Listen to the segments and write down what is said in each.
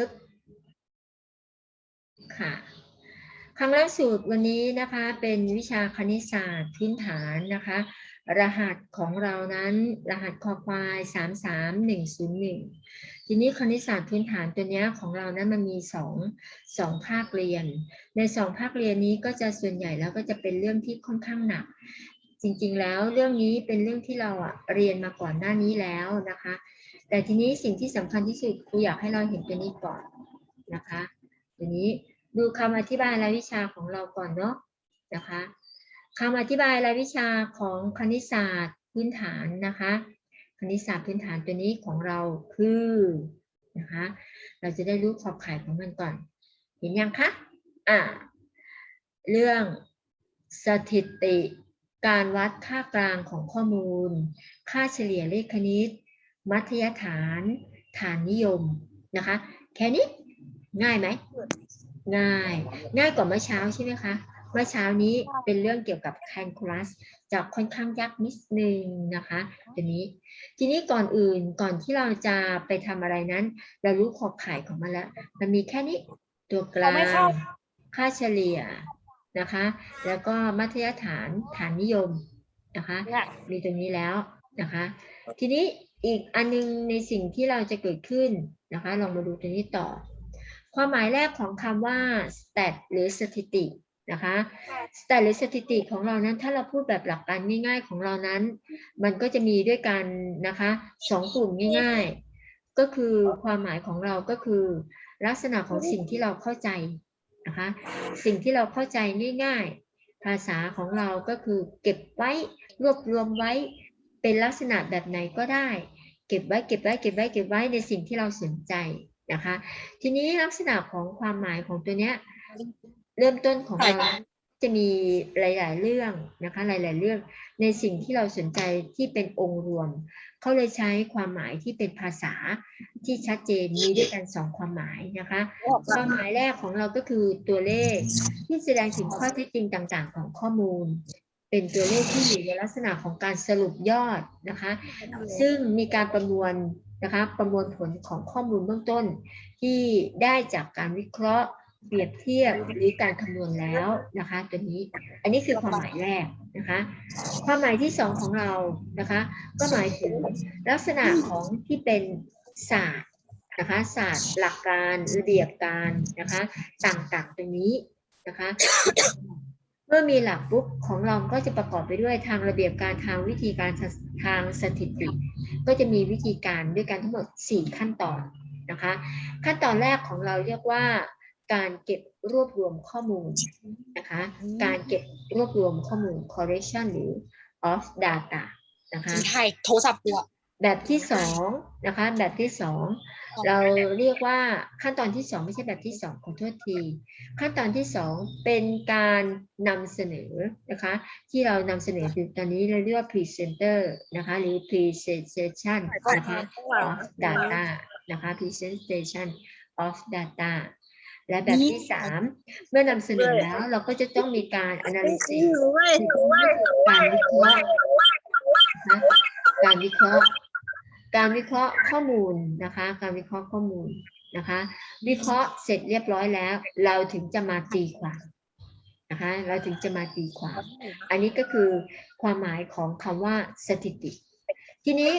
ึ๊บค่ะครั้งแรกสูตรวันนี้นะคะเป็นวิชาคณิตศาสตร์พื้นฐานนะคะ รหัสของเรานั้นรหัสคอควายสามสามหนึ่งศูนย์หนึ่งทีนี้คณิตศาสตร์พื้นฐานตัวเนี้ยของเรานั้นมันมีสองสองภาคเรียน ในสองภาคเรียนนี้ก็จะส่วนใหญ่แล้วก็จะเป็นเรื่องที่ค่อนข้างหนัก จริงๆแล้วเรื่องนี้เป็นเรื่องที่เราอะเรียนมาก่อนหน้านี้แล้วนะคะ แต่ทีนี้สิ่งที่สำคัญที่สุดครูอยากให้เราเห็นตัวนี้ก่อนนะคะตัวนี้ดูคำอธิบายรายวิชาของเราก่อนเนาะนะคะคำอธิบายรายวิชาของคณิตศาสตร์พื้นฐานนะคะ คณิตศาสตร์พื้นฐานตัวนี้ของเราคือนะคะเราจะได้รู้ขอบข่ายของมันก่อน เห็นยังคะอ่าเรื่องสถิติการวัดค่ากลางของข้อมูล ค่าเฉลี่ยเลขคณิต มัธยฐานฐานนิยมนะคะ แค่นี้ง่ายไหมง่าย ง่ายกว่าเมื่อเช้าใช่ไหมคะเมื่อเช้านี้เป็นเรื่องเกี่ยวกับ calculus จะค่อนข้างยากนิดนึงนะคะตัวนี้ ทีนี้ก่อนอื่นก่อนที่เราจะไปทำอะไรนั้น เรารู้ขอบข่ายของมันแล้ว มันมีแค่นี้ตัวกลาเราไม่เข้างค่าเฉลี่ยนะคะ แล้วก็มัธยฐานฐานนิยมนะคะเนี่ยมีตรงนี้แล้วนะคะ ทีนี้ อีกอันนึงในสิ่งที่เราจะเกิดขึ้นนะคะลองมาดูตัวนี้ต่อ ความหมายแรกของคำว่า stat หรือสถิตินะคะ stat หรือสถิติของเรานั้น ถ้าเราพูดแบบหลักการง่าย ๆ ของเรานั้น มันก็จะมีด้วยกันนะคะสองกลุ่มง่าย ๆ ก็คือความหมายของเราก็คือ ลักษณะของสิ่งที่เราเข้าใจนะคะสิ่งที่เราเข้าใจง่าย ๆ ภาษาของเราก็คือเก็บไว้รวบรวมไว้ เป็นลักษณะแบบไหนก็ได้ เก็บไว้เก็บไว้เก็บไว้เก็บไว้ในสิ่งที่เราสนใจนะคะ ทีนี้ลักษณะของความหมายของตัวเนี้ยเริ่มต้นของเราจะมีหลาย ๆ เรื่องนะคะ หลาย ๆ เรื่องในสิ่งที่เราสนใจที่เป็นองค์รวม เขาเลยใช้ความหมายที่เป็นภาษาที่ชัดเจนมีด้วยกันสองความหมายนะคะ ความหมายแรกของเราก็คือตัวเลขที่แสดงถึงข้อเท็จจริงต่าง ๆ ของข้อมูล เป็นตัวเลขที่อยู่ในลักษณะของการสรุปยอดนะคะ ซึ่งมีการประมวลนะคะประมวลผลของข้อมูลเบื้องต้น ที่ได้จากการวิเคราะห์เปรียบเทียบหรือการคำนวณแล้วนะคะ ตัวนี้อันนี้คือความหมายแรกนะคะความหมายที่สองของเรานะคะ ก็หมายถึงลักษณะของที่เป็นศาสตร์นะคะศาสตร์หลักการระเบียบการนะคะ ต่างๆตรงนี้นะคะ มื่อมีหลักปุ๊บของเราก็จะประกอบไปด้วยทางระเบียบการทางวิธีการทางสถิติ ก็จะมีวิธีการด้วยกันทั้งหมด 4 ขั้นตอนนะคะ ขั้นตอนแรกของเราเรียกว่าการเก็บรวบรวมข้อมูลนะคะ การเก็บรวบรวมข้อมูล correction หรือ of data นะคะไทยโทรศัพท์กูอะแบบที่สองนะคะ แบบที่สอง เราเรียกว่าขั้นตอนที่สองไม่ใช่แบบที่สองขอโทษที ขั้นตอนที่สองเป็นการนำเสนอนะคะที่เรานำเสนออยู่ตอนนี้เราเรียกว่า presenter นะคะหรือ presentation นะคะ of data นะคะ presentation of data และแบบที่สามเมื่อนำเสนอแล้วเราก็จะต้องมีการ analysis การวิเคราะห์นะคะการวิเคราะห์ การวิเคราะห์ข้อมูลนะคะ การวิเคราะห์ข้อมูลนะคะ วิเคราะห์เสร็จเรียบร้อยแล้ว เราถึงจะมาตีความนะคะ เราถึงจะมาตีความ อันนี้ก็คือความหมายของคำว่าสถิติ ทีนี้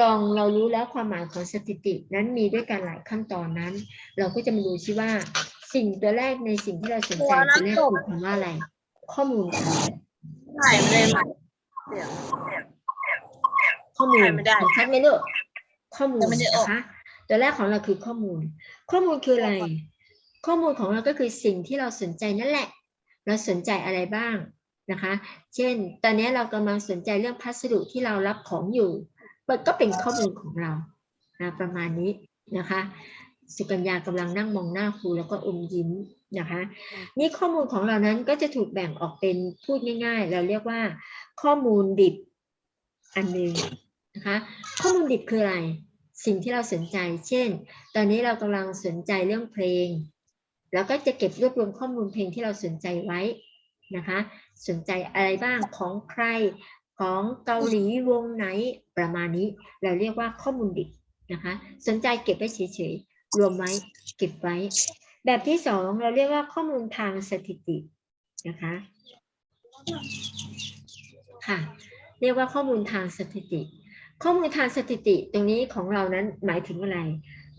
ลองเรารู้แล้วความหมายของสถิตินั้นมีด้วยกันหลายขั้นตอนนั้น เราก็จะมาดูซิว่าสิ่งตัวแรกในสิ่งที่เราสนใจตัวแรกคือคำว่าอะไร ข้อมูลค่ะถ่ายไม่ได้ไหมข้อมูล ใช่ไม่ได้ชัดไหมลูกข้อมูลไม่ได้ออกนะคะตัวแรกของเราคือข้อมูล ข้อมูลคืออะไร ข้อมูลของเราก็คือสิ่งที่เราสนใจนั่นแหละ เราสนใจอะไรบ้างนะคะ เช่น ตอนนี้เรากำลังสนใจเรื่องพัสดุที่เรารับของอยู่มันก็เป็นข้อมูลของเรานะประมาณนี้นะคะ สุกัญญากำลังนั่งมองหน้าครูแล้วก็อมยิ้มนะคะ นี่ข้อมูลของเรานั้นก็จะถูกแบ่งออกเป็นพูดง่าย ๆ เราเรียกว่า ข้อมูลดิบอันหนึ่ง นะคะข้อมูลดิบคืออะไร สิ่งที่เราสนใจ เช่น ตอนนี้เรากำลังสนใจเรื่องเพลง แล้วก็จะเก็บรวบรวมข้อมูลเพลงที่เราสนใจไว้นะคะ สนใจอะไรบ้างของใครของเกาหลีวงไหนประมาณนี้ เราเรียกว่าข้อมูลดิบนะคะ สนใจเก็บไว้เฉยๆรวมไว้เก็บไว้ แบบที่สองเราเรียกว่าข้อมูลทางสถิตินะคะค่ะ เรียกว่าข้อมูลทางสถิติ ข้อมูลทางสถิติตรงนี้ของเรานั้นหมายถึงอะไร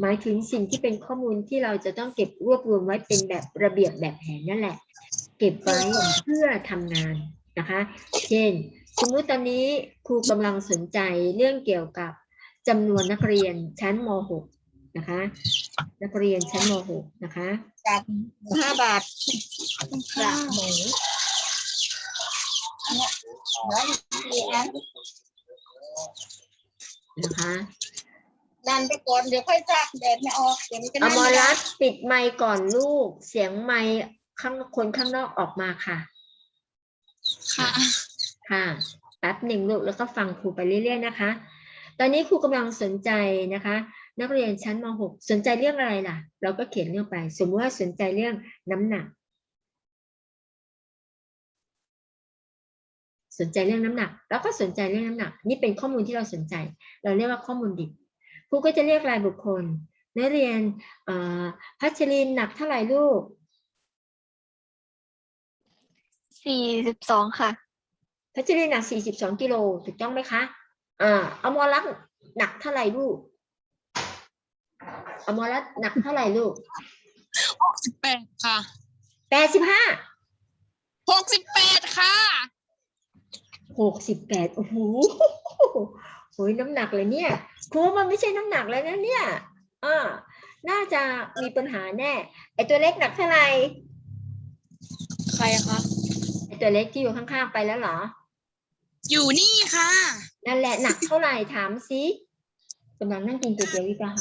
หมายถึงสิ่งที่เป็นข้อมูลที่เราจะต้องเก็บรวบรวมไว้เป็นแบบระเบียบแบบแผนนั่นแหละ เก็บไว้เพื่อทำงานนะคะ เช่น สมมุติตอนนี้ครูกำลังสนใจเรื่องเกี่ยวกับจำนวนนักเรียนชั้นม .6 นะคะ นักเรียนชั้นม .6 นะคะจากห้าบาทจากหมูเนี่ยแล้วมีอัน นะคะดันไปก่อนเดี๋ยวค่อยจากแดดไม่ออกเดี๋ยวมันจะอนั่งมไม่รได้รัตน์ปิดไมค์ก่อนลูก เสียงไมค์ข้างคนข้างนอกออกมาค่ะ ค่ะค่ะแป๊บหนึ่งลูกแล้วก็ฟังครูไปเรื่อยๆนะคะ ตอนนี้ครูกำลังสนใจนะคะ นักเรียนชั้นม .6 สนใจเรื่องอะไรล่ะ เราก็เขียนเรื่องไป สมมติว่าสนใจเรื่องน้ำหนัก สนใจเรื่องน้ำหนัก แล้วก็สนใจเรื่องน้ำหนัก นี่เป็นข้อมูลที่เราสนใจ เราเรียกว่าข้อมูลดิบครูก็จะเรียกรายบุคคล นักเรียนเอ่อพัชรินหนักเท่าไหร่ลูกสี่สิบสองค่ะ พัชรินหนัก42กิโลถูกต้องไหมคะอ่าอมรรัตน์หนักเท่าไหร่ลูกอมรรัตน์หนักเท่าไหร่ลูกสิบแปดค่ะ85หกสิบแปดค่ะ 68โอ้โหโอ้ยน้ำหนักเลยเนี่ยครูมันไม่ใช่น้ำหนักแล้วนะเนี่ยอ่าน่าจะมีปัญหาแน่ ไอตัวเล็กหนักเท่าไหร่ใครคะไอตัวเล็กที่อยู่ข้างๆไปแล้วเหรอ อยู่นี่ค่ะ นั่นแหละหนักเท่าไหร่ถามสิกำลังนั่งกินก๋วยเตี๋ยวอีกค่ะ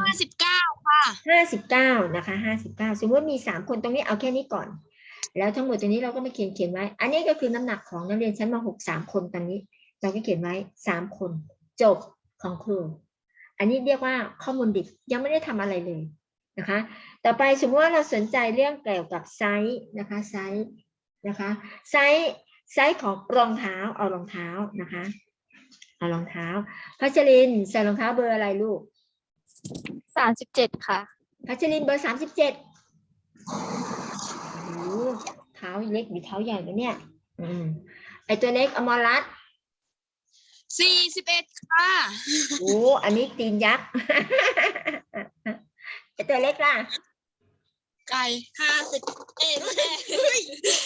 ห้าสิบเก้าค่ะห้าสิบเก้านะคะห้าสิบเก้าสมมติว่ามีสามคนตรงนี้เอาแค่นี้ก่อน แล้วทั้งหมดตรงนี้เราก็มาเขียนเขียนไว้ อันนี้ก็คือน้ำหนักของนักเรียนชั้นมหกสามคนตอนนี้ เราก็เขียนไว้สามคน จบของครู อันนี้เรียกว่าข้อมูลดิบยังไม่ได้ทำอะไรเลยนะคะ ต่อไปสมมติว่าเราสนใจเรื่องเกี่ยวกับไซส์นะคะไซส์นะคะไซส์ไซส์ของรองเท้าเอารองเท้านะคะเอารองเท้าพัชรินใส่รองเท้าเบอร์อะไรลูกสามสิบเจ็ดค่ะพัชรินเบอร์สามสิบเจ็ดโอ้โห เท้าเล็กหรือเท้าใหญ่นะเนี่ย อืมไอตัวเล็กอมรรัตน์สี่สิบเอ็ดค่ะ โอ้อันนี้ตีนยักษ์ ไอตัวเล็กล่ะ ไก่ห้าสิบเอ็ด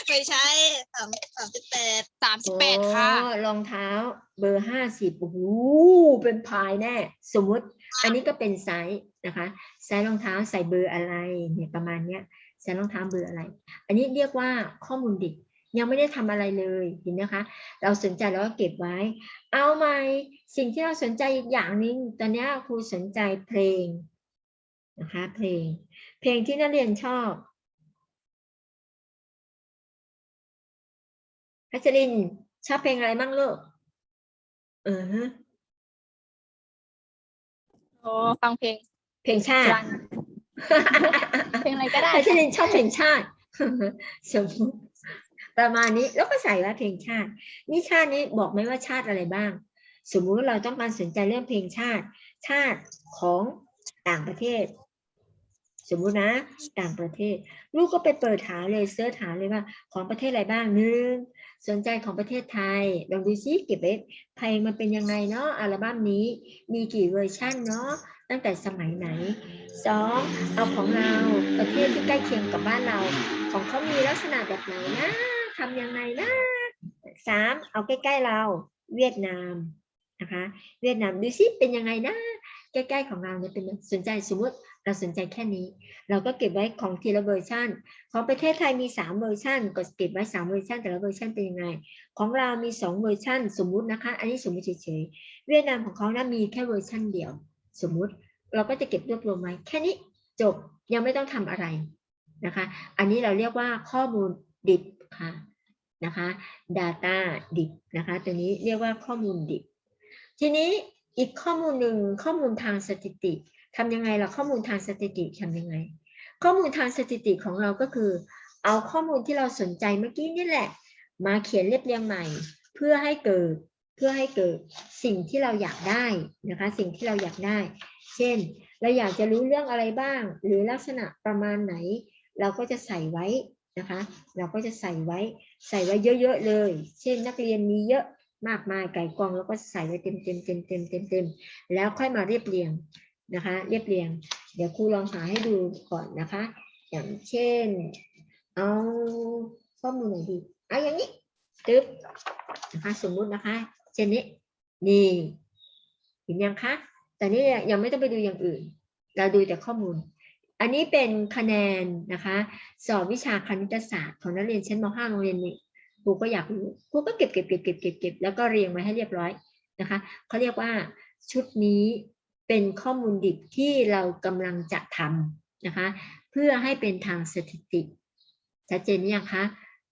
ไม่ใช่สามสามสิบแปดสามสิบแปดค่ะ โอ้รองเท้าเบอร์ห้าสิบโอ้โหเป็นพายแน่ สมมุติ อันนี้ก็เป็นไซส์นะคะ ไซส์รองเท้าใส่เบอร์อะไรเนี่ยประมาณเนี้ย ไซส์รองเท้าเบอร์อะไร อันนี้เรียกว่าข้อมูลดิบยังไม่ได้ทำอะไรเลยเห็นนะคะ เราสนใจแล้วก็เก็บไว้ เอาไหมสิ่งที่เราสนใจอีกอย่างหนึ่งตอนเนี้ยครูสนใจเพลงนะคะ เพลง เพลงที่นักเรียนชอบพัชรินชอบเพลงอะไรบ้างลูกเออฮะโอ้ฟังเพลง เพลงชาติจัง เพลงอะไรก็ได้พันชอบเพลงชาติสมมติประมาณนี้แล้วก็ใส่ว่าเพลงชาติ นี่ชาตินี้บอกไหมว่าชาติอะไรบ้าง สมมุติเราต้องการสนใจเรื่องเพลงชาติ ชาติของต่างประเทศ สมมุตินะ ต่างประเทศ ลูกก็ไปเปิดหาเลยเสิร์ชหาเลยว่า ของประเทศอะไรบ้างหนึ่งสนใจของประเทศไทยลองดูซิเก็บไว้เพลงมันเป็นยังไงเนาะอัลบั้มนี้ มีกี่เวอร์ชันเนาะ ตั้งแต่สมัยไหนสองเอาของเราประเทศที่ใกล้เคียงกับบ้านเรา ของเขามีลักษณะแบบไหนนะทำยังไงนะสามเอาใกล้ๆเราเวียดนามนะคะ เวียดนามดูซิเป็นยังไงนะใกล้ๆของเราเนี่ยเป็นสนใจสมมติเราสนใจแค่นี้ เราก็เก็บไว้ของทีละเวอร์ชันของประเทศไทยมีสามเวอร์ชันก็เก็บไว้สามเวอร์ชันแต่ละเวอร์ชันเป็นยังไง ของเรามีสองเวอร์ชันสมมุตินะคะ อันนี้สมมติเฉยๆเวียดนามของเขานะมีแค่เวอร์ชันเดียว สมมุติเราก็จะเก็บรวบรวมไว้แค่นี้จบยังไม่ต้องทำอะไรนะคะ อันนี้เราเรียกว่าข้อมูลดิบค่ะนะคะ Data ดิบนะคะตัวนี้เรียกว่าข้อมูลดิบ ทีนี้อีกข้อมูลหนึ่งข้อมูลทางสถิติทำยังไงล่ะข้อมูลทางสถิติทำยังไง ข้อมูลทางสถิติของเราก็คือ เอาข้อมูลที่เราสนใจเมื่อกี้นี่แหละ มาเขียนเรียบเรียงใหม่ เพื่อให้เกิด เพื่อให้เกิดสิ่งที่เราอยากได้นะคะ สิ่งที่เราอยากได้ เช่น เราอยากจะรู้เรื่องอะไรบ้าง หรือลักษณะประมาณไหน เราก็จะใส่ไว้นะคะ เราก็จะใส่ไว้ ใส่ไว้เยอะๆเลย เช่น นักเรียนมีเยอะมากมายไก่กองแล้วก็ใส่ไว้เต็มเต็มเต็มเต็มเต็มเต็มแล้วค่อยมาเรียบเรียงนะคะ เรียบเรียง เดี๋ยวครูลองหาให้ดูก่อนนะคะ อย่างเช่น เอาข้อมูลไหนดีเอาอย่างนี้ตึ๊บนะคะสมมุตินะคะ เช่นนี้ นี่เห็นยังคะ แต่นี่ยังไม่ต้องไปดูอย่างอื่น เราดูแต่ข้อมูล อันนี้เป็นคะแนนนะคะ สอบวิชาคณิตศาสตร์ของนักเรียนชั้นม .5 โรงเรียนนี้ครูก็อยากรู้ครูก็เก็บเก็บเก็บเก็บเก็บเก็บแล้วก็เรียงไว้ให้เรียบร้อยนะคะเขาเรียกว่าชุดนี้เป็นข้อมูลดิบที่เรากำลังจะทำนะคะ เพื่อให้เป็นทางสถิติชัดเจนยังคะ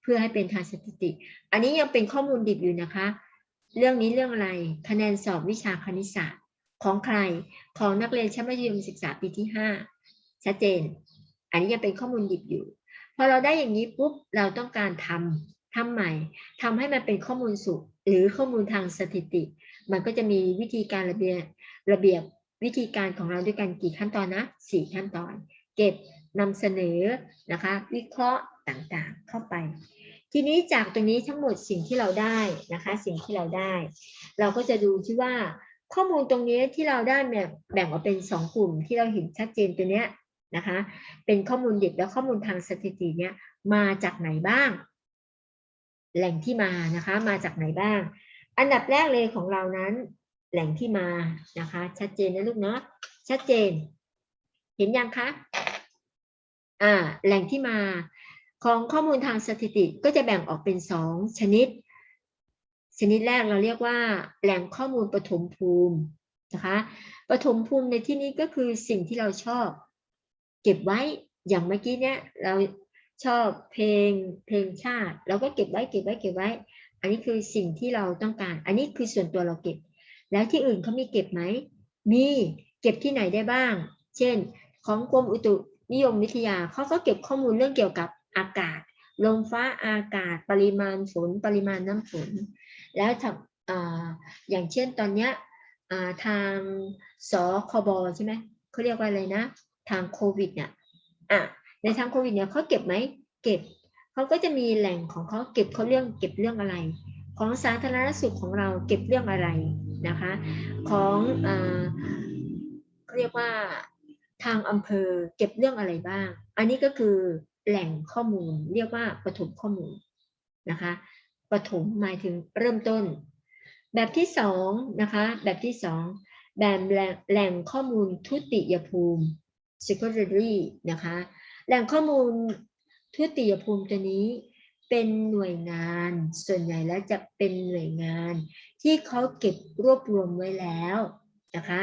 เพื่อให้เป็นทางสถิติ อันนี้ยังเป็นข้อมูลดิบอยู่นะคะ เรื่องนี้เรื่องอะไร คะแนนสอบวิชาคณิตศาสตร์ ของใคร ของนักเรียนชั้นมัธยมศึกษาปีที่ห้าชัดเจน อันนี้ยังเป็นข้อมูลดิบอยู่ พอเราได้อย่างนี้ปุ๊บ เราต้องการทำทำใหม่ทำให้มันเป็นข้อมูลสุข หรือข้อมูลทางสถิติ มันก็จะมีวิธีการระเบียบระเบียบวิธีการของเราด้วยกันกี่ขั้นตอนนะสี่ขั้นตอน เก็บนำเสนอนะคะ วิเคราะห์ต่างๆ เข้าไป ทีนี้จากตรงนี้ทั้งหมดสิ่งที่เราได้นะคะ สิ่งที่เราได้ เราก็จะดูที่ว่าข้อมูลตรงนี้ที่เราได้เนี่ยแบ่งออกเป็นสองกลุ่มที่เราเห็นชัดเจนตัวเนี้ยนะคะ เป็นข้อมูลดิบและข้อมูลทางสถิติเนี่ยมาจากไหนบ้าง แหล่งที่มานะคะ มาจากไหนบ้าง อันดับแรกเลยของเรานั้นแหล่งที่มานะคะ ชัดเจนนะลูกเนาะชัดเจน เห็นยังคะอ่าแหล่งที่มา ของข้อมูลทางสถิติก็จะแบ่งออกเป็นสองชนิด ชนิดแรกเราเรียกว่า แหล่งข้อมูลปฐมภูมินะคะปฐมภูมิในที่นี้ก็คือสิ่งที่เราชอบ เก็บไว้อย่างเมื่อกี้เนี่ยเราชอบเพลงเพลงชาติ เราก็เก็บไว้เก็บไว้เก็บไว้ อันนี้คือสิ่งที่เราต้องการ อันนี้คือส่วนตัวเราเก็บ แล้วที่อื่นเขามีเก็บไหมมีเก็บที่ไหนได้บ้าง เช่น ของกรมอุตุนิยมวิทยาเขาก็เก็บข้อมูลเรื่องเกี่ยวกับ อากาศ ลมฟ้าอากาศ ปริมาณฝนปริมาณน้ำฝน แล้วอ่าอย่างเช่นตอนเนี้ยอ่าทางสคบใช่ไหมเขาเรียกว่าอะไรนะ ทางโควิดเนี่ยอะในทางโควิดเนี่ยเขาเก็บไหมเก็บเขาก็จะมีแหล่งของเขาเก็บเขาเรื่องเก็บเรื่องอะไร ของสาธารณสุขของเราเก็บเรื่องอะไรนะคะ ของอ่าเขาเรียกว่าทางอำเภอเก็บเรื่องอะไรบ้าง อันนี้ก็คือ แหล่งข้อมูล เรียกว่าปฐมข้อมูลนะคะปฐมหมายถึงเริ่มต้น แบบที่สองนะคะแบบที่สองแบบแหล่งแหล่งข้อมูลทุติยภูมิ secondary นะคะแหล่งข้อมูลทุติยภูมิตัวนี้เป็นหน่วยงานส่วนใหญ่แล้วจะเป็นหน่วยงาน ที่เขาเก็บรวบรวมไว้แล้วนะคะ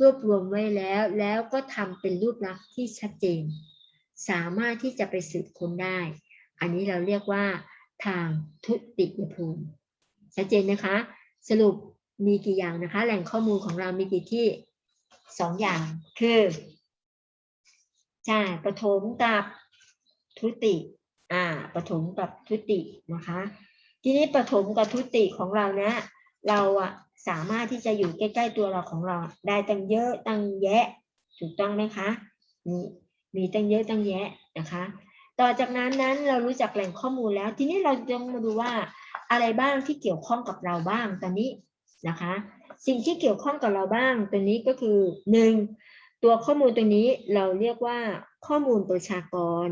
รวบรวมไว้แล้วแล้วก็ทำเป็นรูปลักษณ์ที่ชัดเจน สามารถที่จะไปสืบค้นได้ อันนี้เราเรียกว่าทางทุติยภูมิชัดเจนนะคะ สรุปมีกี่อย่างนะคะ แหล่งข้อมูลของเรามีกี่ที่สองอย่างคือใช่ปฐมกับทุติอ่าปฐมกับทุตินะคะ ทีนี้ปฐมกับทุติของเราเนะเราอะสามารถที่จะอยู่ใกล้ ๆ ตัวเราของเรา ได้ตั้งเยอะตั้งแยะ ถูกต้องไหมคะมี มีตั้งเยอะตั้งแยะนะคะ ต่อจากนั้นนั้นเรารู้จักแหล่งข้อมูลแล้ว ทีนี้เราจะมาดูว่าอะไรบ้างที่เกี่ยวข้องกับเราบ้างตอนนี้นะคะ สิ่งที่เกี่ยวข้องกับเราบ้างตัวนี้ก็คือหนึ่งตัวข้อมูลตัวนี้เราเรียกว่าข้อมูลประชากร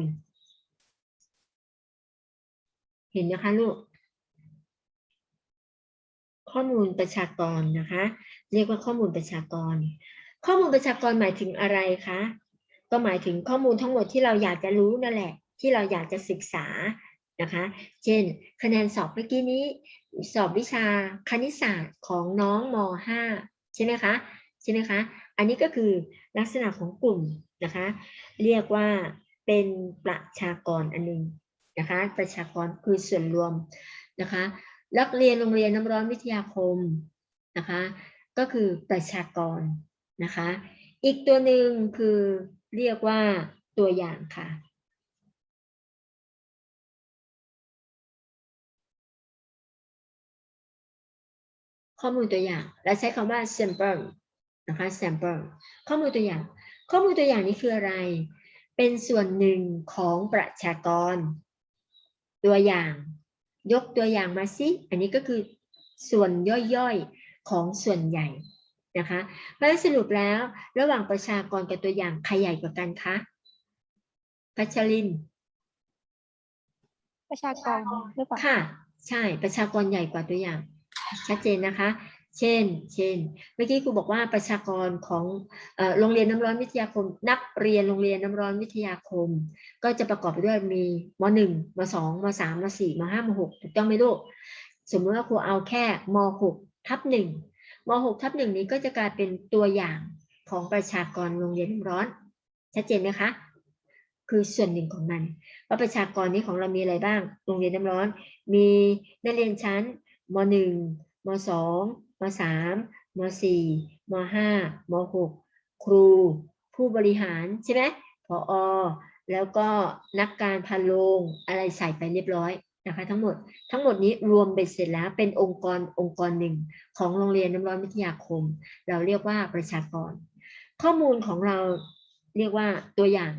เห็นนะคะลูกข้อมูลประชากรนะคะ เรียกว่าข้อมูลประชากร ข้อมูลประชากรหมายถึงอะไรคะ ก็หมายถึงข้อมูลทั้งหมดที่เราอยากจะรู้นั่นแหละ ที่เราอยากจะศึกษานะคะ เช่น คะแนนสอบเมื่อกี้นี้ สอบวิชาคณิตศาสตร์ของน้องม .5 ใช่ไหมคะใช่ไหมคะ อันนี้ก็คือลักษณะของกลุ่มนะคะ เรียกว่าเป็นประชากรอันหนึงนะคะ ประชากรคือส่วนรวมนะคะนักเรียนโรงเรียนน้ำร้อนวิทยาคมนะคะ ก็คือประชากรนะคะ อีกตัวหนึ่งคือ เรียกว่าตัวอย่างค่ะข้อมูลตัวอย่าง และใช้คำว่า sample นะคะ sample ข้อมูลตัวอย่าง ข้อมูลตัวอย่างนี้คืออะไร เป็นส่วนหนึ่งของประชากร ตัวอย่าง ยกตัวอย่างมาสิ อันนี้ก็คือส่วนย่อยๆ ของส่วนใหญ่ นะคะ เพราะฉะนั้นสรุปแล้วระหว่างประชากรกับตัวอย่างใครใหญ่กว่ากันคะพัชรินทร์ประชากรหรือเปล่าค่ะ ใช่ประชากรใหญ่กว่าตัวอย่าง ชัดเจนนะคะ เช่น เช่น เมื่อกี้ครูบอกว่าประชากรของเอ่อโรงเรียนน้ำร้อนวิทยาคม นักเรียนโรงเรียนน้ำร้อนวิทยาคม ก็จะประกอบไปด้วยมีมหนึ่งมสองมสามมสี่มห้ามหกถูกต้องไหมลูกสมมติว่าครูเอาแค่มหกทับหนึ่ง มหกทับหนึ่งนี้ก็จะกลายเป็นตัวอย่างของประชากรโรงเรียนน้ำร้อน ชัดเจนไหมคะคือส่วนหนึ่งของมันว่าประชากรนี้ของเรามีอะไรบ้าง โรงเรียนน้ำร้อน มีนักเรียนชั้นมหนึ่งมสองมสามมสี่มห้ามหกครู ผู้บริหารใช่ไหมพออแล้วก็นักการพาโรงอะไรใส่ไปเรียบร้อย นะคะทั้งหมดทั้งหมดนี้รวมเบ็ดเสร็จแล้วเป็นองค์กรองค์กรหนึ่งของโรงเรียนน้ำร้อนวิทยาคม เราเรียกว่าประชากร ข้อมูลของเราเรียกว่าตัวอย่าง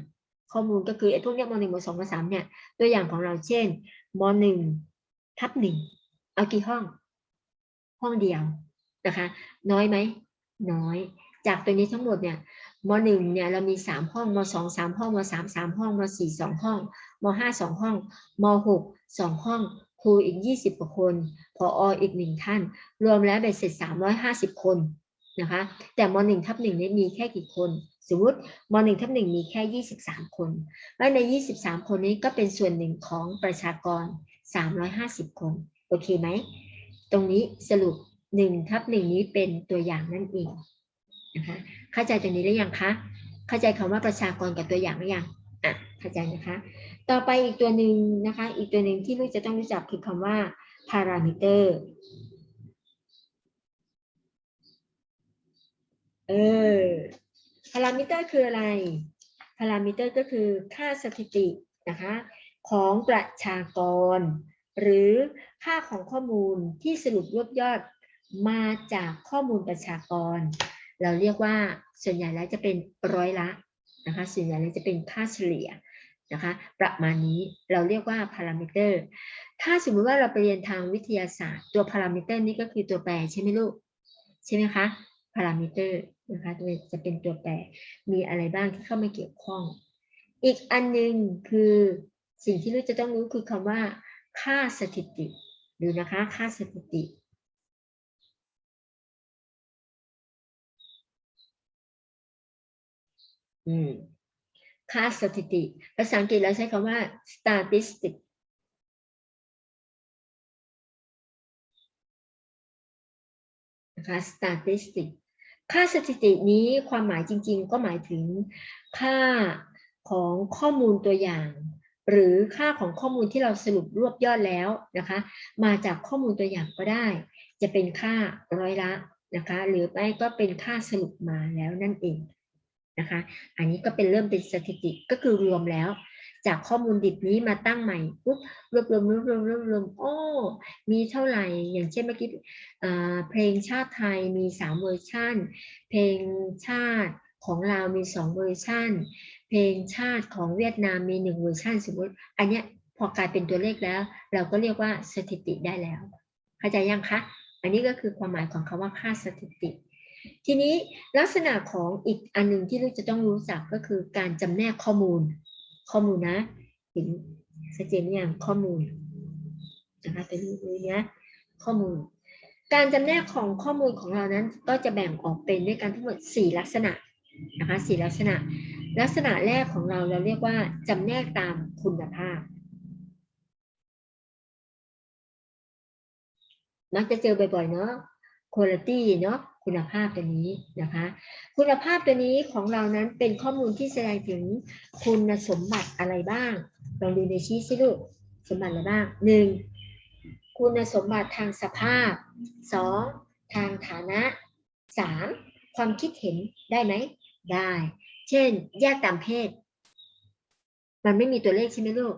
ข้อมูลก็คือไอ้พวกเนี้ยมหนึ่งมสองมสามเนี่ยตัวอย่างของเราเช่นมหนึ่งทับหนึ่งเอากี่ห้อง ห้องเดียวนะคะ น้อยไหมน้อย จากตัวนี้ทั้งหมดเนี่ย มหนึ่งเนี่ยเรามีสามห้องมสองสามห้องมสามสามห้องมสี่สองห้องมห้าสองห้องมหกสองห้องครูอีกยี่สิบกว่าคนพออีกหนึ่งท่าน รวมแล้วเบ็ดเสร็จสามร้อยห้าสิบคนนะคะ แต่มหนึ่งทับหนึ่งเนี่ยมีแค่กี่คน สมมติมหนึ่งทับหนึ่งมีแค่ยี่สิบสามคนและใน23คนนี้ก็เป็นส่วนหนึ่งของประชากร350คน โอเคไหม ตรงนี้สรุป1ทับ1นี้เป็นตัวอย่างนั่นเอง นะคะเข้าใจตรงนี้หรือยังคะเข้าใจคำว่าประชากรกับตัวอย่างหรือยังอะเข้าใจนะคะ ต่อไปอีกตัวหนึ่งนะคะ อีกตัวหนึ่งที่ลูกจะต้องรู้จักคือคำว่า parameter เออพารามิเตอร์คืออะไรพารามิเตอร์ก็คือค่าสถิตินะคะของประชากร หรือค่าของข้อมูลที่สรุปรวบยอดมาจากข้อมูลประชากร เราเรียกว่าส่วนใหญ่แล้วจะเป็นร้อยละนะคะส่วนใหญ่แล้วจะเป็นค่าเฉลี่ยนะคะประมาณนี้เราเรียกว่าพารามิเตอร์ถ้าสมมติว่าเราไปเรียนทางวิทยาศาสตร์ ตัวพารามิเตอร์นี่ก็คือตัวแปรใช่ไหมลูกใช่ไหมคะพารามิเตอร์นะคะตัวจะเป็นตัวแปรมีอะไรบ้างที่เข้ามาเกี่ยวข้อง อีกอันหนึ่งคือสิ่งที่ลูกจะต้องรู้คือคำว่า ค่าสถิติดูนะคะ ค่าสถิติ อืมค่าสถิติ ภาษาอังกฤษเราใช้คำว่า statistic นะคะ statistic ค่าสถิตินี้ความหมายจริง ๆ ก็หมายถึงค่าของข้อมูลตัวอย่าง หรือค่าของข้อมูลที่เราสรุปรวบยอดแล้วนะคะ มาจากข้อมูลตัวอย่างก็ได้ จะเป็นค่าร้อยละนะคะ หรือไม่ก็เป็นค่าสรุปมาแล้วนั่นเอง นะคะ อันนี้ก็เป็นเริ่มเป็นสถิติก็คือรวมแล้ว จากข้อมูลดิบนี้มาตั้งใหม่ปุ๊บรวบรวมรวบรวมรวบรวมโอ้มีเท่าไหร่ อย่างเช่นเมื่อกี้เพลงชาติไทยมีสามเวอร์ชันเพลงชาติของเราวมีสองเวอร์ชันเพลงชาติของเวียดนามมีหนึ่งเวอร์ชันสมมติ อันเนี้ยพอกลายเป็นตัวเลขแล้ว เราก็เรียกว่าสถิติได้แล้ว เข้าใจยังคะ อันนี้ก็คือความหมายของคำว่าค่าสถิติ ทีนี้ลักษณะของอีกอันหนึ่งที่ลูกจะต้องรู้จักก็คือการจำแนกข้อมูล ข้อมูลนะ เห็นชัดเจนอยังข้อมูลนะคะเป็นรูปนี้ข้อมูล การจำแนกของข้อมูลของเรานั้นก็จะแบ่งออกเป็นด้วยกันทั้งหมด 4 ลักษณะนะคะ4ลักษณะ ลักษณะแรกของเราเราเรียกว่าจำแนกตามคุณภาพ มักจะเจอบ่อยๆเนาะ quality เนาะ คุณภาพตัวนี้นะคะ คุณภาพตัวนี้ของเรานั้นเป็นข้อมูลที่แสดงถึงคุณสมบัติอะไรบ้างลองดูในชี้สิลูกสมบัติอะไรบ้างหนึ่งคุณสมบัติทางสภาพสองทางฐานะสามความคิดเห็นได้ไหมได้ เช่น แยกตามเพศ มันไม่มีตัวเลขใช่ไหมลูก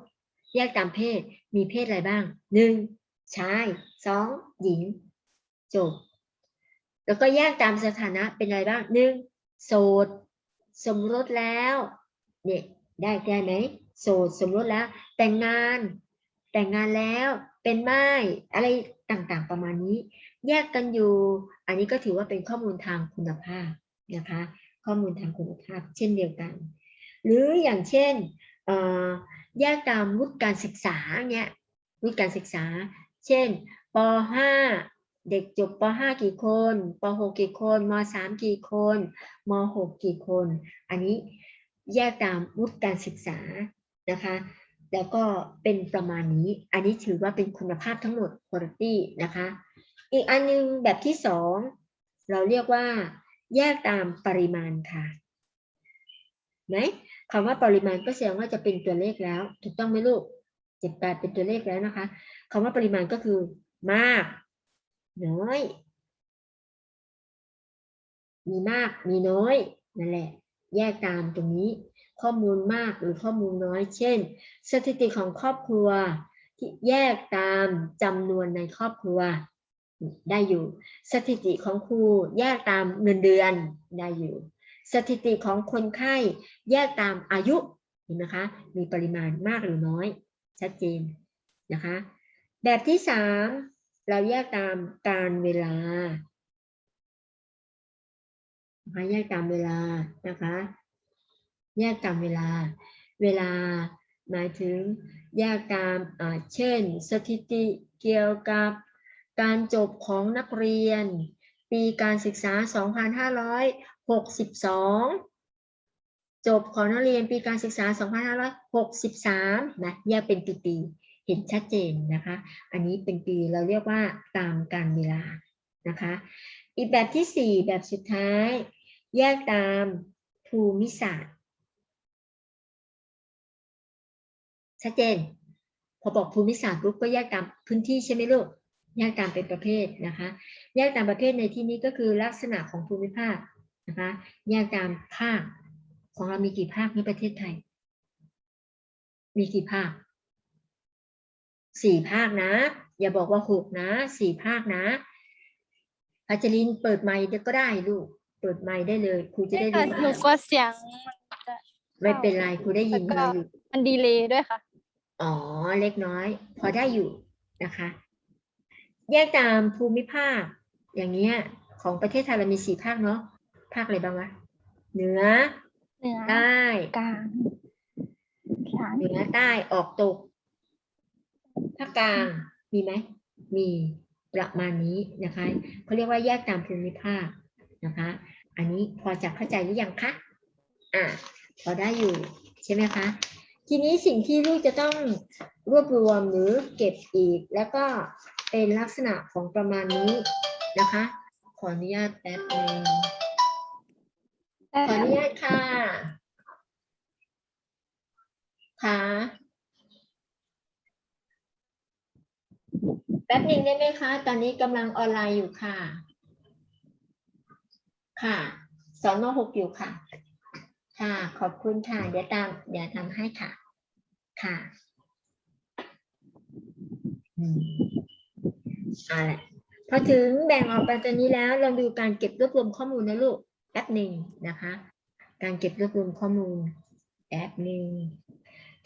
แยกตามเพศมีเพศอะไรบ้างหนึ่งชายสองหญิง จบ แล้วก็แยกตามสถานะเป็นอะไรบ้างหนึ่งโสด สมรสแล้วเนี่ยได้ได้ไหมโสดสมรสแล้ว แต่งงาน แต่งงานแล้วเป็นไม้อะไรต่างๆ ประมาณนี้ แยกกันอยู่ อันนี้ก็ถือว่าเป็นข้อมูลทางคุณภาพนะคะ ข้อมูลทางคุณภาพ เช่นเดียวกัน หรืออย่างเช่นแยกตามวุฒิการศึกษาเนี่ยวุฒิการศึกษา เช่นป .5 เด็กจบป .5 กี่คนป .6 กี่คนม .3 กี่คนม .6 กี่คน อันนี้แยกตามวุฒิการศึกษานะคะ แล้วก็เป็นประมาณนี้ อันนี้ถือว่าเป็นคุณภาพทั้งหมด quality นะคะ อีกอันหนึงแบบที่สองเราเรียกว่า แยกตามปริมาณค่ะไหมคำว่าปริมาณก็แสดงว่าจะเป็นตัวเลขแล้ว ถูกต้องไหมลูกเจ็ดแปดเป็นตัวเลขแล้วนะคะคำว่าปริมาณก็คือมาก น้อย มีมากมีน้อยนั่นแหละ แยกตามตรงนี้ ข้อมูลมากหรือข้อมูลน้อย เช่น สถิติของครอบครัวที่แยกตามจำนวนในครอบครัว ได้อยู่ สถิติของครูแยกตามเงินเดือนได้อยู่ สถิติของคนไข้แยกตามอายุเห็นไหมคะ มีปริมาณมากหรือน้อย ชัดเจนนะคะ แบบที่สาม เราแยกตามการเวลานะคะแยกตามเวลานะคะ แยกตามเวลา เวลาหมายถึงแยกตามเช่น สถิติเกี่ยวกับการจบของนักเรียน ปีการศึกษา 2562 จบของนักเรียนปีการศึกษา 2563นะแยกเป็นปีๆ เห็นชัดเจนนะคะ อันนี้เป็นปีเราเรียกว่าตามการเวลานะคะ อีกแบบที่ 4 แบบสุดท้าย แยกตามภูมิศาสตร์ ชัดเจน พอบอกภูมิศาสตร์ปุ๊บก็แยกตามพื้นที่ใช่ไหมลูกแยกตามเป็นประเภทนะคะ แยกตามประเภทในที่นี้ก็คือลักษณะของภูมิภาคนะคะ แยกตามภาคของเรามีกี่ภาคในประเทศไทย มีกี่ภาค สี่ภาคนะ อย่าบอกว่าหกนะสี่ภาคนะอาจารินเปิดไมค์ก็ได้ลูก เปิดไมค์ได้เลยครูจะได้แต่รู้หนูก็เสียงมันจะไม่เป็นไรครูได้ยินแล้วก็เราอยู่ มันดีเลยด้วยค่ะ อ๋อเล็กน้อย พอได้อยู่นะคะ แยกตามภูมิภาค อย่างเงี้ย ของประเทศไทยเรามีสี่ภาคเนาะภาคอะไรบ้างวะเหนือเหนือใต้กลางกลางเหนือใต้ออกตก ภาคกลางมีไหมมีประมาณนี้นะคะเขาเรียกว่าแยกตามภูมิภาคนะคะ อันนี้พอจะเข้าใจหรือยังคะอะพอได้อยู่ใช่ไหมคะทีนี้สิ่งที่ลูกจะต้องรวบรวมหรือเก็บอีก แล้วก็เป็นลักษณะของประมาณนี้นะคะ ขออนุญาตแป๊บนึงขออนุญาตค่ะค่ะ แป๊บหนึงได้ไหมคะ ตอนนี้กำลังออนไลน์อยู่ค่ะ ค่ะสอนหกอยู่ค่ะ ค่ะ ขอบคุณค่ะ เดี๋ยวตาม เดี๋ยวทำให้ค่ะ ค่ะอืมเอาละพอถึงแบ่งออกไปตัวนี้แล้วลองดูการเก็บรวบรวมข้อมูลนะลูกแป๊บหนึ่งนะคะ การเก็บรวบรวมข้อมูลแป๊บหนึ่ง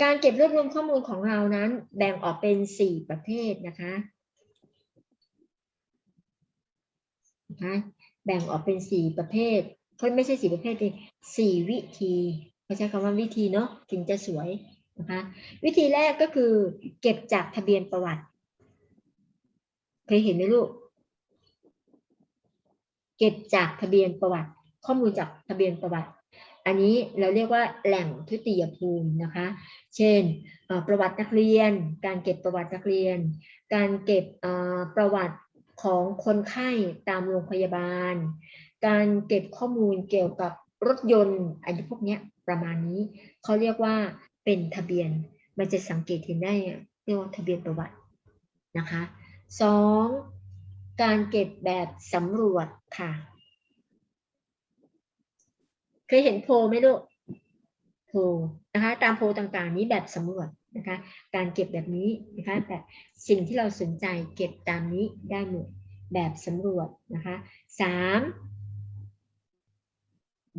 การเก็บรวบรวมข้อมูลของเรานั้น แบ่งออกเป็นสี่ประเภทนะคะนะคะแบ่งออกเป็นสี่ประเภทเขาไม่ใช่สี่ประเภทดิสี่วิธีเขาใช้คำว่าวิธีเนาะถึงจะสวยนะคะวิธีแรกก็คือ เก็บจากทะเบียนประวัติ เคยเห็นไหมลูก เก็บจากทะเบียนประวัติ ข้อมูลจากทะเบียนประวัติ อันนี้เราเรียกว่าแหล่งทุติยภูมินะคะ เช่นประวัตินักเรียน การเก็บประวัตินักเรียน การเก็บประวัติของคนไข้ตามโรงพยาบาล การเก็บข้อมูลเกี่ยวกับรถยนต์อันนี้พวกเนี้ยประมาณนี้เขาเรียกว่าเป็นทะเบียน มันจะสังเกตเห็นได้เรียกว่าทะเบียนประวัตินะคะสองการเก็บแบบสำรวจค่ะ เคยเห็นโพลไหมลูกโพลนะคะ ตามโพลต่างๆ นี้แบบสำรวจนะคะ การเก็บแบบนี้นะคะแบบสิ่งที่เราสนใจเก็บตามนี้ได้หมดแบบสำรวจนะคะสาม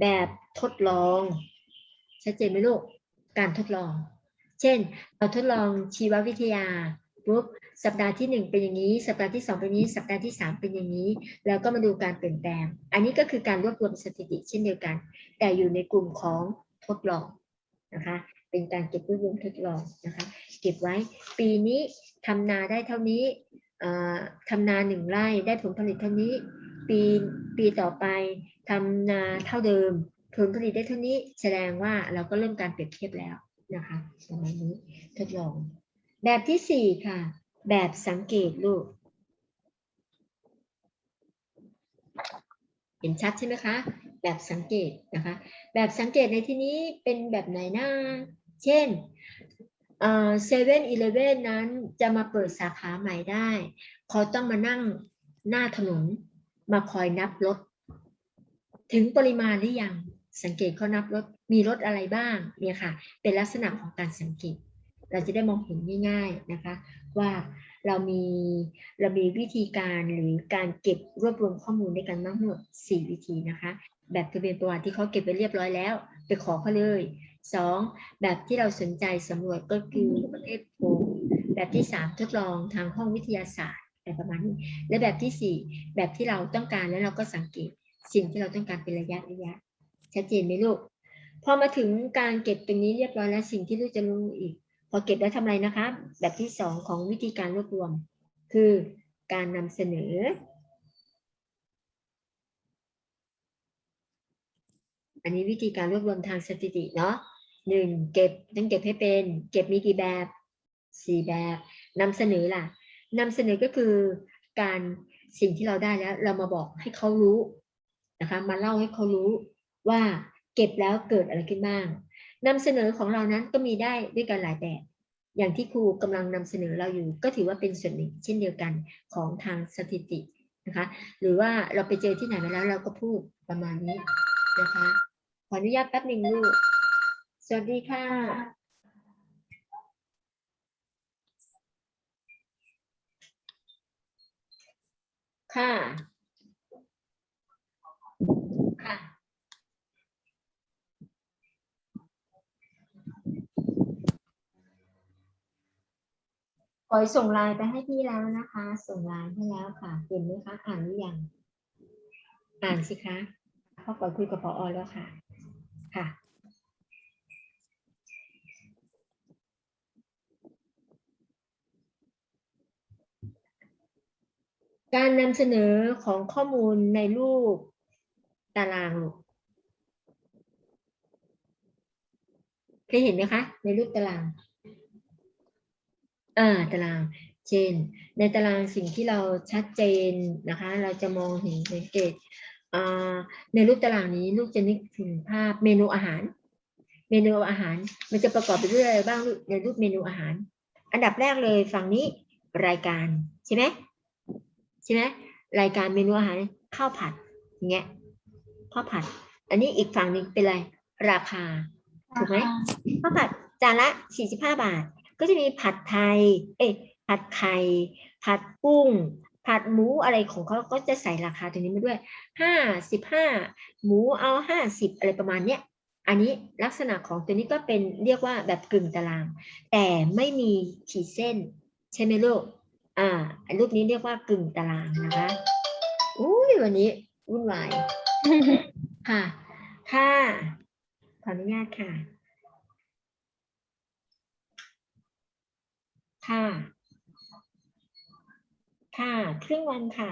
แบบทดลอง ชัดเจนไหมลูก การทดลอง เช่น เราทดลองชีววิทยาปุ๊บ สัปดาห์ที่หนึ่งเป็นอย่างนี้ สัปดาห์ที่สองเป็นอย่างนี้ สัปดาห์ที่สามเป็นอย่างนี้ แล้วก็มาดูการเปลี่ยนแปลง อันนี้ก็คือการรวบรวมสถิติเช่นเดียวกัน แต่อยู่ในกลุ่มของทดลองนะคะ เป็นการเก็บรวบรวมทดลองนะคะ เก็บไว้ปีนี้ทำนาได้เท่านี้ทำนาหนึ่งไร่ได้ผลผลิตเท่านี้ ปีปีต่อไปทำนาเท่าเดิม ผลผลิตได้เท่านี้แสดงว่าเราก็เริ่มการเปรียบเทียบแล้วนะคะประมาณนี้ทดลอง แบบที่สี่ค่ะ แบบสังเกตลูก เห็นชัดใช่ไหมคะ แบบสังเกตนะคะ แบบสังเกตในที่นี้เป็นแบบไหนนะเช่นเซเว่นอีเลเว่นนั้นจะมาเปิดสาขาใหม่ได้ เขาต้องมานั่งหน้าถนนมาคอยนับรถ ถึงปริมาณหรือยัง สังเกตเขานับรถ มีรถอะไรบ้างเนี่ยค่ะ เป็นลักษณะของการสังเกต เราจะได้มองเห็นง่าย ๆนะคะ ว่าเรามีเรามีวิธีการหรือการเก็บรวบรวมข้อมูลด้วยกันทั้งหมด 4 วิธีนะคะ แบบทะเบียนประวัติที่เขาเก็บไปเรียบร้อยแล้ว ไปขอเขาเลย 2. แบบที่เราสนใจสำรวจก็คือประเภทโพแบบที่ 3 ทดลองทางห้องวิทยาศาสตร์อะไรประมาณนี้ และแบบที่ 4 แบบที่เราต้องการแล้วเราก็สังเกตสิ่งที่เราต้องการเป็นระยะระยะชัดเจนไหมลูกพอมาถึงการเก็บตรงนี้เรียบร้อยแล้วสิ่งที่ลูกจะรู้อีก อเก็บแล้วทำอะไรนะคะ แบบที่สองของวิธีการรวบรวม คือการนำเสนอ อันนี้วิธีการรวบรวมทางสถิติเนาะหนึ่งเก็บต้องเก็บให้เป็น เก็บมีกี่แบบสี่แบบนำเสนอล่ะนำเสนอก็คือการสิ่งที่เราได้แล้ว เรามาบอกให้เขารู้นะคะ มาเล่าให้เขารู้ว่าเก็บแล้วเกิดอะไรขึ้นบ้าง นำเสนอของเรานั้นก็มีได้ด้วยกันหลายแบบ อย่างที่ครูกำลังนำเสนอเราอยู่ ก็ถือว่าเป็นส่วนหนึ่ง เช่นเดียวกันของทางสถิตินะคะ หรือว่าเราไปเจอที่ไหนมาแล้วเราก็พูดประมาณนี้นะคะ ขออนุญาตแป๊บหนึ่งลูก สวัสดีค่ะ ค่ะ ค่ะ ปอยส่งไลน์ไปให้พี่แล้วนะคะ ส่งไลน์ให้แล้วค่ะ เห็นไหมคะ อ่านหรือยัง อ่านสิคะพ่อปอยคุยกับพออแล้วค่ะ ค่ะการนำเสนอของข้อมูลในรูปตารางลูกเคยเห็นไหมคะ ในรูปตาราง อ่าตาราง เช่น ในตารางสิ่งที่เราชัดเจนนะคะ เราจะมองเห็นสังเกตอ่าในรูปตารางนี้ลูกจะนึกถึงภาพเมนูอาหาร เมนูอาหารมันจะประกอบไปด้วยอะไรบ้างลูกในรูปเมนูอาหาร อันดับแรกเลยฝั่งนี้รายการใช่ไหมใช่ไหมรายการเมนูอาหารข้าวผัดอย่างเงี้ยข้าวผัด อันนี้อีกฝั่งหนึ่งเป็นอะไรราคาถูกไหมข้าวผัดจานละ45บาท ก็จะมีผัดไทย เอ้ยผัดไข่ผัดกุ้ง ผัดหมูอะไรของเขาก็จะใส่ราคาตรงนี้มาด้วยห้าสิบห้าหมูเอาห้าสิบอะไรประมาณเนี้ยอันนี้ลักษณะของตัวนี้ก็เป็นเรียกว่าแบบกึ่งตาราง แต่ไม่มีขีดเส้น ใช่ไหมลูกอ่ารูปนี้เรียกว่ากึ่งตารางนะคะอุ้ยวันนี้วุ่นวายค่ะค่ะขออนุญาตค่ะ ค่ะ ค่ะ ครึ่งวันค่ะ